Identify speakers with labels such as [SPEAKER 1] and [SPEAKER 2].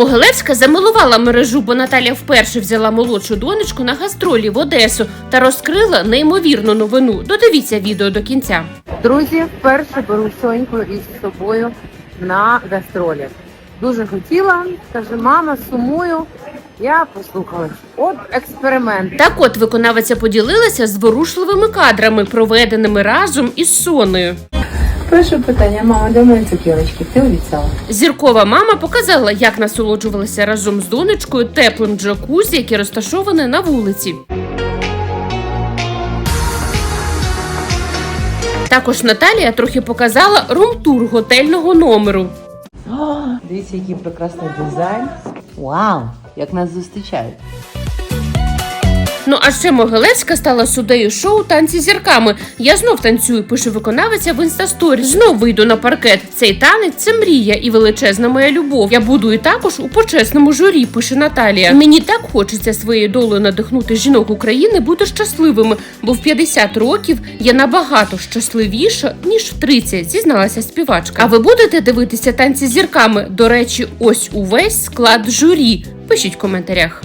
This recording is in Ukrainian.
[SPEAKER 1] Могилевська замилувала мережу, бо Наталя вперше взяла молодшу донечку на гастролі в Одесу та розкрила неймовірну новину. Додивіться відео до кінця.
[SPEAKER 2] Друзі, вперше беру соньку із собою на гастролі. Дуже хотіла, каже, мама, сумую. Я послухалась. От експеримент.
[SPEAKER 1] Так от виконавиця поділилася зворушливими кадрами, проведеними разом із Сонею.
[SPEAKER 2] Перше питання, мама, де мої цукерочки? Ти обіцяла.
[SPEAKER 1] Зіркова мама показала, як насолоджувалася разом з донечкою теплим джакузі, яке розташоване на вулиці. Також Наталія трохи показала рум-тур готельного номеру.
[SPEAKER 2] Дивіться, який прекрасний дизайн. Вау! Як нас зустрічають.
[SPEAKER 1] Ну а ще Могилевська стала суддею шоу танці зірками. Я знов танцюю, пише виконавиця в інстасторі. Знов вийду на паркет. Цей танець це мрія і величезна моя любов. Я буду і також у почесному журі, пише Наталія. Мені так хочеться своєю долею надихнути жінок України бути щасливими, бо в 50 років я набагато щасливіша ніж в 30, зізналася співачка. А ви будете дивитися танці зірками? До речі, ось увесь склад журі. Пишіть в коментарях.